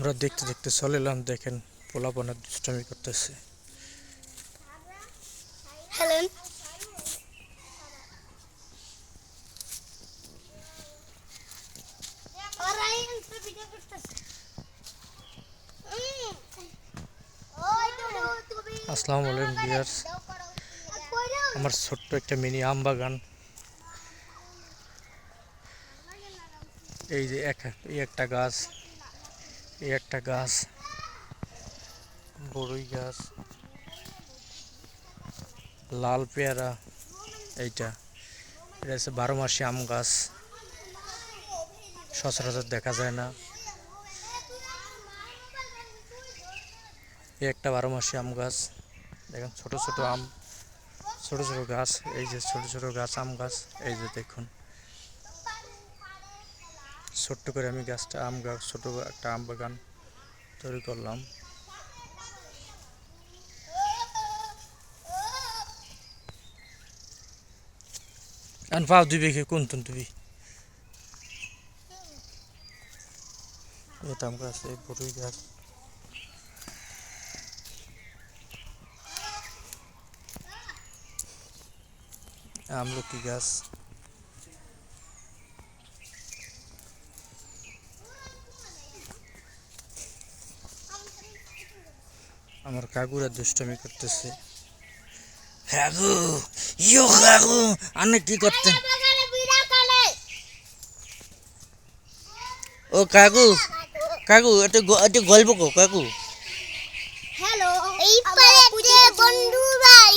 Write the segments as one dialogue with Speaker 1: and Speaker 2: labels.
Speaker 1: আমরা দেখতে দেখতে চলে এলাম দেখেন পোলাপনের দুষ্টামি করতেছে।
Speaker 2: হেলেন
Speaker 1: আসসালামু আলাইকুম ভিউয়ার্স। আমার ছোট্ট একটা মিনি আম বাগান। এই যে এক একটা গাছ। এই একটা গাছ, বড়ই গাছ, লাল পেয়ারা এইটা। এটা হচ্ছে বারো মাসি আম গাছ। সচরাচর দেখা যায় না। এই একটা বারো মাসি আম গাছ। দেখেন ছোট ছোট আম, ছোট ছোট গাছ, এই যে ছোট ছোট গাছ, আম গাছ, এই যে দেখুন। ছোট্ট করে আমি গাছটা আম গাছ, ছোট একটা আম বাগান তৈরি করলাম। আন পাও দিবি কোন তুন দিবি? আম গাছ, এই বড়ই গাছ। আমলকি গাছ। আমার কাকুরা দুষ্টমি করতেছে। কাকু, ইয়ো কাকু, আপনি কি করতেন? ও কাকু কাকু এটা একটু গল্প কো কাকু।
Speaker 2: হ্যালো এই পারে বন্ধু ভাই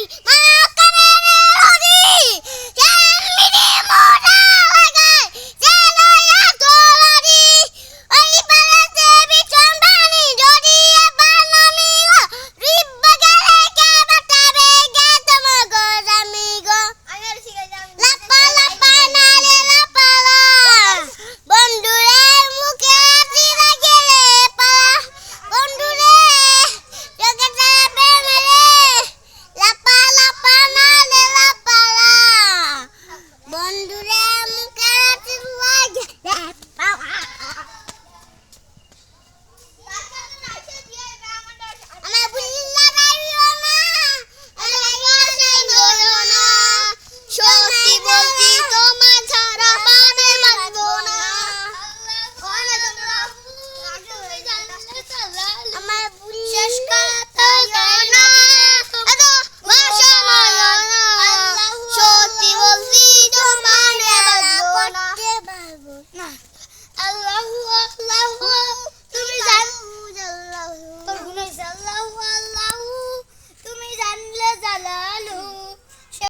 Speaker 2: না। আল্লাহু আল্লাহু তুমি জানো?